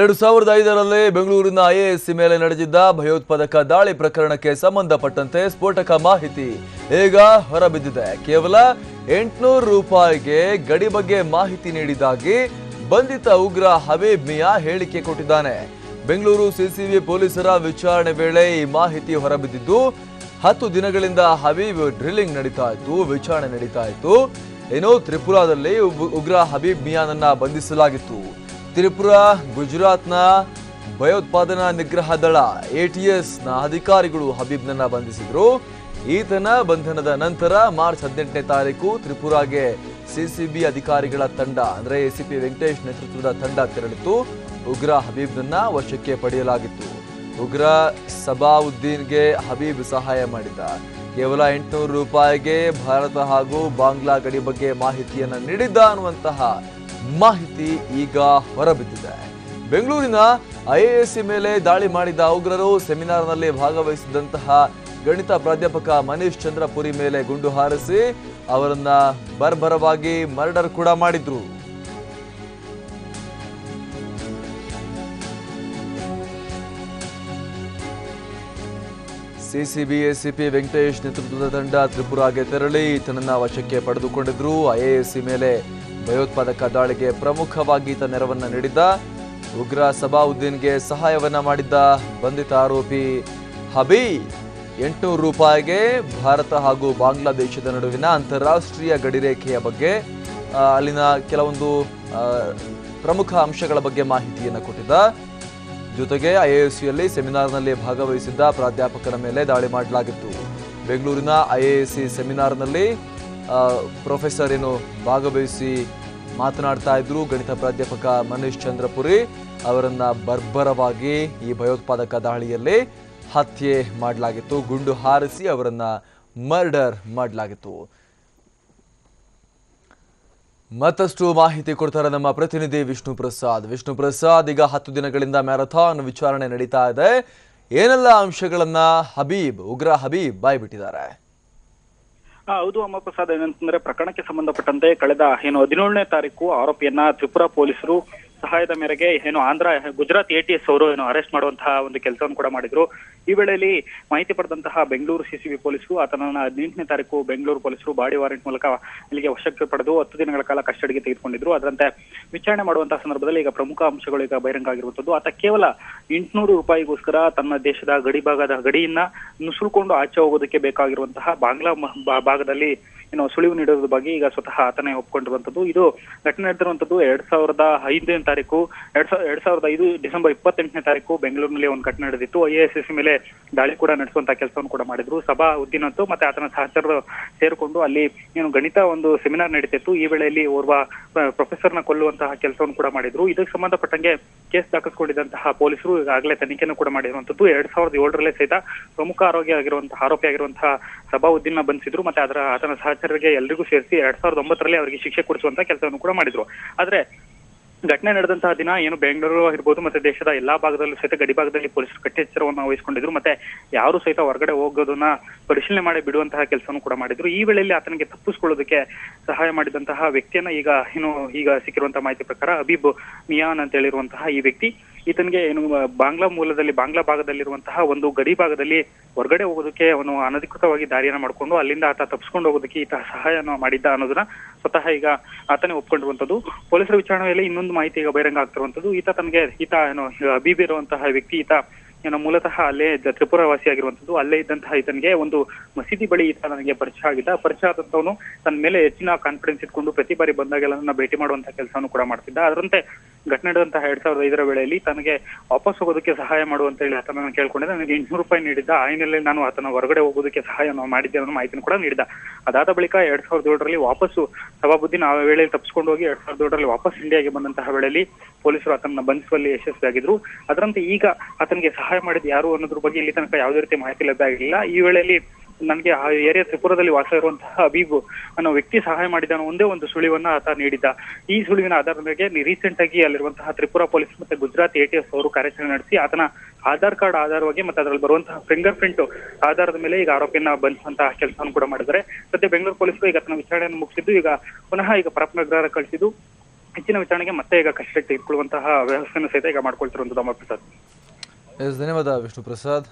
ಎರಡು ಸಾವಿರದ ಐದರಲ್ಲಿ ಬೆಂಗಳೂರಿನ ಐಎಎಸ್ಸಿ ಮೇಲೆ ನಡೆದಿದ್ದ ಭಯೋತ್ಪಾದಕ ದಾಳಿ ಪ್ರಕರಣಕ್ಕೆ ಸಂಬಂಧಪಟ್ಟಂತೆ ಸ್ಫೋಟಕ ಮಾಹಿತಿ ಈಗ ಹೊರಬಿದ್ದಿದೆ. ಕೇವಲ ಎಂಟುನೂರು ರೂಪಾಯಿಗೆ ಗಡಿ ಬಗ್ಗೆ ಮಾಹಿತಿ ನೀಡಿದಾಗಿ ಬಂಧಿತ ಉಗ್ರ ಹಬೀಬ್ ಮಿಯಾ ಹೇಳಿಕೆ ಕೊಟ್ಟಿದ್ದಾನೆ. ಬೆಂಗಳೂರು ಸಿಸಿಬಿ ಪೊಲೀಸರ ವಿಚಾರಣೆ ವೇಳೆ ಈ ಮಾಹಿತಿ ಹೊರಬಿದ್ದಿದ್ದು, ಹತ್ತು ದಿನಗಳಿಂದ ಹಬೀಬ್ ಡ್ರಿಲ್ಲಿಂಗ್ ನಡೀತಾ ಇತ್ತು, ವಿಚಾರಣೆ ನಡೀತಾ ಇತ್ತು. ಏನೋ ತ್ರಿಪುರಾದಲ್ಲಿ ಉಗ್ರ ಹಬೀಬ್ ಮಿಯಾನನ್ನ ಬಂಧಿಸಲಾಗಿತ್ತು. ತ್ರಿಪುರ, ಗುಜರಾತ್ನ ಭಯೋತ್ಪಾದನಾ ನಿಗ್ರಹ ದಳ ಎಟಿಎಸ್ನ ಅಧಿಕಾರಿಗಳು ಹಬೀಬ್ನನ್ನ ಬಂಧಿಸಿದ್ರು. ಈತನ ಬಂಧನದ ನಂತರ ಮಾರ್ಚ್ ಹದಿನೆಂಟನೇ ತಾರೀಕು ತ್ರಿಪುರಾಗೆ ಸಿಸಿಬಿ ಅಧಿಕಾರಿಗಳ ತಂಡ, ಅಂದ್ರೆ ಎಸಿಪಿ ವೆಂಕಟೇಶ್ ನೇತೃತ್ವದ ತಂಡ ತೆರಳಿತು ಉಗ್ರ ಹಬೀಬ್ನನ್ನ ವಶಕ್ಕೆ ಪಡೆಯಲಾಗಿತ್ತು. ಉಗ್ರ ಸಬಾವುದ್ದೀನ್ಗೆ ಹಬೀಬ್ ಸಹಾಯ ಮಾಡಿದ್ದ. ಕೇವಲ ಎಂಟುನೂರು ರೂಪಾಯಿಗೆ ಭಾರತ ಹಾಗೂ ಬಾಂಗ್ಲಾ ಗಡಿ ಬಗ್ಗೆ ಮಾಹಿತಿಯನ್ನ ನೀಡಿದ್ದ ಅನ್ನುವಂತಹ ಮಾಹಿತಿ ಈಗ ಹೊರಬಿದ್ದಿದೆ. ಬೆಂಗಳೂರಿನ ಐಎಎಸ್ಸಿ ಮೇಲೆ ದಾಳಿ ಮಾಡಿದ ಉಗ್ರರು ಸೆಮಿನಾರ್ನಲ್ಲಿ ಭಾಗವಹಿಸಿದಂತಹ ಗಣಿತ ಪ್ರಾಧ್ಯಾಪಕ ಮನೀಶ್ ಚಂದ್ರಪುರಿ ಮೇಲೆ ಗುಂಡು ಹಾರಿಸಿ ಅವರನ್ನ ಬರ್ಬರವಾಗಿ ಮರ್ಡರ್ ಕೂಡ ಮಾಡಿದ್ರು. ಸಿಸಿಬಿ ಎಸಿಪಿ ವೆಂಕಟೇಶ್ ನೇತೃತ್ವದ ತಂಡ ತ್ರಿಪುರಾಗೆ ತೆರಳಿ ತನ್ನ ವಶಕ್ಕೆ ಪಡೆದುಕೊಂಡಿದ್ರು. ಐಎಎಸ್ಸಿ ಮೇಲೆ ಭಯೋತ್ಪಾದಕ ದಾಳಿಗೆ ಪ್ರಮುಖವಾಗಿ ಈತ ನೆರವನ್ನು ನೀಡಿದ್ದ ಉಗ್ರ ಸಬಾವುದ್ದೀನ್ಗೆ ಸಹಾಯವನ್ನ ಮಾಡಿದ್ದ ಬಂಧಿತ ಆರೋಪಿ ಹಬಿ ಎಂಟುನೂರು ರೂಪಾಯಿಗೆ ಭಾರತ ಹಾಗೂ ಬಾಂಗ್ಲಾದೇಶದ ನಡುವಿನ ಅಂತಾರಾಷ್ಟ್ರೀಯ ಗಡಿರೇಖೆಯ ಬಗ್ಗೆ ಅಲ್ಲಿನ ಕೆಲವೊಂದು ಪ್ರಮುಖ ಅಂಶಗಳ ಬಗ್ಗೆ ಮಾಹಿತಿಯನ್ನು ಕೊಟ್ಟಿದ್ದ. ಜೊತೆಗೆ ಐಎಎಸ್ಸಿಯಲ್ಲಿ ಸೆಮಿನಾರ್ನಲ್ಲಿ ಭಾಗವಹಿಸಿದ್ದ ಪ್ರಾಧ್ಯಾಪಕರ ಮೇಲೆ ದಾಳಿ ಮಾಡಲಾಗಿತ್ತು. ಬೆಂಗಳೂರಿನ ಐಎಎಸ್ಸಿ ಸೆಮಿನಾರ್ನಲ್ಲಿ ಪ್ರೊಫೆಸರ್ ಏನು ಭಾಗವಹಿಸಿ ಮಾತನಾಡ್ತಾ ಇದ್ರು ಗಣಿತ ಪ್ರಾಧ್ಯಾಪಕ ಮನೀಶ್ ಚಂದ್ರಪುರಿ ಅವರನ್ನ ಬರ್ಬರವಾಗಿ ಈ ಭಯೋತ್ಪಾದಕ ದಾಳಿಯಲ್ಲಿ ಹತ್ಯೆ ಮಾಡಲಾಗಿತ್ತು, ಗುಂಡು ಹಾರಿಸಿ ಅವರನ್ನ ಮರ್ಡರ್ ಮಾಡಲಾಗಿತ್ತು. ಮತ್ತಷ್ಟು ಮಾಹಿತಿ ಕೊಡ್ತಾರೆ ನಮ್ಮ ಪ್ರತಿನಿಧಿ ವಿಷ್ಣು ಪ್ರಸಾದ್. ವಿಷ್ಣು ಪ್ರಸಾದ್ ಈಗ ಹತ್ತು ದಿನಗಳಿಂದ ಮ್ಯಾರಥಾನ್ ವಿಚಾರಣೆ ನಡೀತಾ ಇದೆ. ಏನೆಲ್ಲ ಅಂಶಗಳನ್ನ ಹಬೀಬ್, ಉಗ್ರ ಹಬೀಬ್ ಬಾಯ್ಬಿಟ್ಟಿದ್ದಾರೆ? ಹೌದು ಅಮ್ಮ ಪ್ರಸಾದ್ ಏನಂತಂದ್ರೆ ಪ್ರಕರಣಕ್ಕೆ ಸಂಬಂಧಪಟ್ಟಂತೆ ಕಳೆದ ಏನು ಹದಿನೇಳನೇ ತಾರೀಕು ಆರೋಪಿಯನ್ನ ತ್ರಿಪುರಾ ಪೊಲೀಸರು ಸಹಾಯದ ಮೇರೆಗೆ ಏನು ಆಂಧ್ರ, ಗುಜರಾತ್ ಎಟಿಎಸ್ ಅವರು ಏನು ಅರೆಸ್ಟ್ ಮಾಡುವಂತಹ ಒಂದು ಕೆಲಸವನ್ನು ಕೂಡ ಮಾಡಿದ್ರು. ಈ ವೇಳೆಯಲ್ಲಿ ಮಾಹಿತಿ ಪಡೆದಂತಹ ಬೆಂಗಳೂರು ಸಿಸಿಬಿ ಪೊಲೀಸರು ಆತನನ್ನ ಹದಿನೆಂಟನೇ ತಾರೀಕು ಬೆಂಗಳೂರು ಪೊಲೀಸರು ಬಾಡಿ ವಾರೆಂಟ್ ಮೂಲಕ ಇಲ್ಲಿಗೆ ವಶಕ್ಕೆ ಪಡೆದು ಹತ್ತು ದಿನಗಳ ಕಾಲ ಕಸ್ಟಡಿಗೆ ತೆಗೆದುಕೊಂಡಿದ್ರು. ಅದರಂತೆ ವಿಚಾರಣೆ ಮಾಡುವಂತಹ ಸಂದರ್ಭದಲ್ಲಿ ಈಗ ಪ್ರಮುಖ ಅಂಶಗಳು ಈಗ ಬಹಿರಂಗ ಆಗಿರುವಂತದ್ದು ಆತ ಕೇವಲ ಎಂಟುನೂರು ರೂಪಾಯಿಗೋಸ್ಕರ ತನ್ನ ದೇಶದ ಗಡಿ ಭಾಗದ ಗಡಿಯನ್ನ ನುಸುಳ್ಕೊಂಡು ಆಚೆ ಹೋಗೋದಕ್ಕೆ ಬೇಕಾಗಿರುವಂತಹ ಬಾಂಗ್ಲಾ ಭಾಗದಲ್ಲಿ ಏನು ಸುಳಿವು ನೀಡೋದ್ರ ಬಗ್ಗೆ ಈಗ ಸ್ವತಃ ಆತನೇ ಒಪ್ಕೊಂಡಿರುವಂತದ್ದು ಇದು ಘಟನೆ ನಡೆದಿರುವಂತದ್ದು ಎರಡ್ ಸಾವಿರದ ಐದನೇ ತಾರೀಕು, ಎರಡ್ ಸಾವಿರ ಎರಡ್ ಸಾವಿರದ ಐದು ಡಿಸೆಂಬರ್ ಇಪ್ಪತ್ತೆಂಟನೇ ತಾರೀಕು ಬೆಂಗಳೂರಿನಲ್ಲಿ ಒಂದು ಘಟನೆ ನಡೆದಿತ್ತು. ಐಎಎಸ್ಎಸ್ ಮೇಲೆ ದಾಳಿ ಕೂಡ ನಡೆಸುವಂತ ಕೆಲಸವನ್ನು ಕೂಡ ಮಾಡಿದ್ರು. ಸಭಾ ಉದ್ದೀನ್ ಮತ್ತು ಮತ್ತೆ ಆತನ ಸಹಚರರು ಸೇರಿಕೊಂಡು ಅಲ್ಲಿ ಏನು ಗಣಿತ ಒಂದು ಸೆಮಿನಾರ್ ನಡೀತಿತ್ತು. ಈ ವೇಳೆಯಲ್ಲಿ ಓರ್ವ ಪ್ರೊಫೆಸರ್ನ ಕೊಲ್ಲುವಂತಹ ಕೆಲಸವನ್ನು ಕೂಡ ಮಾಡಿದ್ರು. ಇದಕ್ಕೆ ಸಂಬಂಧಪಟ್ಟಂಗೆ ಕೇಸ್ ದಾಖಲಿಸಿಕೊಂಡಿದ್ದಂತಹ ಪೊಲೀಸರು ಈಗಾಗಲೇ ತನಿಖೆಯನ್ನು ಕೂಡ ಮಾಡಿರುವಂತದ್ದು. ಎರಡ್ ಸಾವಿರದ ಏಳರಲ್ಲೇ ಸಹಿತ ಪ್ರಮುಖ ಆರೋಗ್ಯ ಆಗಿರುವಂತಹ ಆರೋಪಿ ಆಗಿರುವಂತಹ ಸಬಾವುದ್ದೀನ್ ಬಂಧಿಸಿದ್ರು, ಮತ್ತೆ ಅದರ ಆತನ ಸಹಚರರಿಗೆ ಎಲ್ರಿಗೂ ಸೇರಿಸಿ ಎರಡ್ ಸಾವಿರದ ಒಂಬತ್ತರಲ್ಲಿ ಅವರಿಗೆ ಶಿಕ್ಷೆ ಕೊಡಿಸುವಂತ ಕೆಲಸವನ್ನು ಕೂಡ ಮಾಡಿದ್ರು. ಆದ್ರೆ ಘಟನೆ ನಡೆದಂತಹ ದಿನ ಏನು ಬೆಂಗಳೂರು ಇರ್ಬೋದು, ಮತ್ತೆ ದೇಶದ ಎಲ್ಲಾ ಭಾಗದಲ್ಲೂ ಸಹಿತ ಗಡಿ ಭಾಗದಲ್ಲಿ ಪೊಲೀಸರು ಕಟ್ಟೆಚ್ಚರವನ್ನು ವಹಿಸಿಕೊಂಡಿದ್ರು, ಮತ್ತೆ ಯಾರು ಸಹಿತ ಹೊರಗಡೆ ಹೋಗೋದನ್ನ ಪರಿಶೀಲನೆ ಮಾಡಿ ಬಿಡುವಂತಹ ಕೆಲಸವನ್ನು ಕೂಡ ಮಾಡಿದ್ರು. ಈ ವೇಳೆಯಲ್ಲಿ ಆತನಿಗೆ ತಪ್ಪಿಸ್ಕೊಳ್ಳೋದಕ್ಕೆ ಸಹಾಯ ಮಾಡಿದಂತಹ ವ್ಯಕ್ತಿಯನ್ನ ಈಗ ಏನು ಈಗ ಸಿಕ್ಕಿರುವಂತಹ ಮಾಹಿತಿ ಪ್ರಕಾರ ಅಬೀಬ್ ಮಿಯಾನ್ ಅಂತ ಹೇಳಿರುವಂತಹ ಈ ವ್ಯಕ್ತಿ ಈತನಿಗೆ ಏನು ಬಾಂಗ್ಲಾ ಮೂಲದಲ್ಲಿ, ಬಾಂಗ್ಲಾ ಭಾಗದಲ್ಲಿರುವಂತಹ ಒಂದು ಗಡಿ ಭಾಗದಲ್ಲಿ ಹೊರಗಡೆ ಹೋಗೋದಕ್ಕೆ ಅವನು ಅನಧಿಕೃತವಾಗಿ ದಾರಿಯನ್ನ ಮಾಡಿಕೊಂಡು ಅಲ್ಲಿಂದ ಆತ ತಪ್ಪಿಸ್ಕೊಂಡು ಹೋಗೋದಕ್ಕೆ ಈತ ಸಹಾಯನ ಮಾಡಿದ್ದ ಅನ್ನೋದನ್ನ ಸ್ವತಃ ಈಗ ಆತನೇ ಒಪ್ಕೊಂಡಿರುವಂತದ್ದು ಪೊಲೀಸರ ವಿಚಾರಣೆಯಲ್ಲಿ ಇನ್ನೊಂದು ಮಾಹಿತಿ ಈಗ ಬಹಿರಂಗ ಆಗ್ತಿರುವಂತದ್ದು ಈತ ತನಗೆ, ಈತ ಏನು ಬೀಬಿ ಇರುವಂತಹ ವ್ಯಕ್ತಿ, ಈತ ಏನು ಮೂಲತಃ ಅಲ್ಲೇ ಜ- ತ್ರಿಪುರ ವಾಸಿಯಾಗಿರುವಂತದ್ದು ಅಲ್ಲೇ ಇದ್ದಂತಹ ಈತನಿಗೆ ಒಂದು ಮಸೀದಿ ಬಳಿ ಈತ ನನಗೆ ಪರಿಚಯ ಆಗಿದ್ದ. ಪರಿಚಯ ಆದಂತವನು ತನ್ನ ಮೇಲೆ ಹೆಚ್ಚಿನ ಕಾನ್ಫಿಡೆನ್ಸ್ ಇಟ್ಕೊಂಡು ಪ್ರತಿ ಬಾರಿ ಬಂದಾಗೆಲ್ಲ ನನ್ನ ಭೇಟಿ ಮಾಡುವಂತಹ ಕೆಲಸವನ್ನು ಕೂಡ ಮಾಡ್ತಿದ್ದ. ಅದರಂತೆ ಘಟನೆ ನಡೆದಂತಹ ಎರಡ್ ಸಾವಿರದ ಐದರ ವೇಳೆಯಲ್ಲಿ ತನಗೆ ವಾಪಸ್ ಹೋಗೋದಕ್ಕೆ ಸಹಾಯ ಮಾಡು ಅಂತ ಹೇಳಿ ಆತನ ಕೇಳ್ಕೊಂಡಿದ್ದೆ ನನಗೆ ಎಂಟ್ನೂರು ರೂಪಾಯಿ ನೀಡಿದ್ದ. ಆ ಹಿನ್ನೆಲೆಯಲ್ಲಿ ನಾನು ಆತನ ಹೊರಗಡೆ ಹೋಗೋದಕ್ಕೆ ಸಹಾಯ ಮಾಡಿದ್ದೆ ಅನ್ನೋ ಮಾಹಿತಿನೂ ಕೂಡ ನೀಡಿದ ಅದಾದ ಬಳಿಕ ಎರಡ್ ಸಾವಿರದ ಏಳರಲ್ಲಿ ವಾಪಸ್ಸು ಸಭಾಬುದ್ದಿನ ಆ ವೇಳೆಯಲ್ಲಿ ತಪ್ಪಿಸ್ಕೊಂಡು ಹೋಗಿ ಎರಡ್ ಸಾವಿರದ ಏಳರಲ್ಲಿ ವಾಪಸ್ ಇಂಡಿಯಾಗೆ ಬಂದಂತಹ ವೇಳೆಯಲ್ಲಿ ಪೊಲೀಸರು ಆತನ ಬಂಧಿಸುವಲ್ಲಿ ಯಶಸ್ವಿಯಾಗಿದ್ರು. ಅದರಂತೆ ಈಗ ಆತನಿಗೆ ಸಹಾಯ ಮಾಡಿದ ಯಾರು ಅನ್ನೋದ್ರ ಬಗ್ಗೆ ಇಲ್ಲಿ ತನಕ ಯಾವುದೇ ರೀತಿ ಮಾಹಿತಿ ಲಭ್ಯ ಈ ವೇಳೆಯಲ್ಲಿ ನನಗೆ ಆ ಏರಿಯಾ ತ್ರಿಪುರದಲ್ಲಿ ವಾಸ ಇರುವಂತಹ ಅಬೀಬು ಅನ್ನೋ ವ್ಯಕ್ತಿ ಸಹಾಯ ಮಾಡಿದ ಒಂದೇ ಒಂದು ಸುಳಿವನ್ನ ಆತ ನೀಡಿದ್ದ. ಈ ಸುಳಿವಿನ ಆಧಾರದ ಮೇಲೆ ರೀಸೆಂಟ್ ಆಗಿ ಅಲ್ಲಿರುವಂತಹ ತ್ರಿಪುರ ಪೊಲೀಸ್ ಮತ್ತೆ ಗುಜರಾತ್ ಎಟಿಎಸ್ ಅವರು ಕಾರ್ಯಾಚರಣೆ ನಡೆಸಿ ಆತನ ಆಧಾರ್ ಕಾರ್ಡ್ ಆಧಾರವಾಗಿ ಮತ್ತೆ ಅದರಲ್ಲಿ ಬರುವಂತಹ ಫಿಂಗರ್ ಪ್ರಿಂಟ್ ಆಧಾರದ ಮೇಲೆ ಈಗ ಆರೋಪಿಯನ್ನ ಬಂಧಿಸುವಂತಹ ಕೆಲಸವನ್ನು ಕೂಡ ಮಾಡಿದ್ದಾರೆ. ಸದ್ಯ ಬೆಂಗಳೂರು ಪೊಲೀಸರು ಈಗ ಆತನ ವಿಚಾರಣೆಯನ್ನು ಮುಗಿಸಿದ್ದು, ಈಗ ಪುನಃ ಈಗ ಪರಪ್ಪನಗರ ಕಳಿಸಿದ್ದು, ಹೆಚ್ಚಿನ ವಿಚಾರಣೆಗೆ ಮತ್ತೆ ಈಗ ಕಸ್ಟಡಿ ತೆಗೆದುಕೊಳ್ಳುವಂತಹ ವ್ಯವಸ್ಥೆಯನ್ನು ಸಹಿತ ಈಗ ಮಾಡ್ಕೊಳ್ತಿರುವಂತಹ Amar Zdaj ne da Višnu Prasad.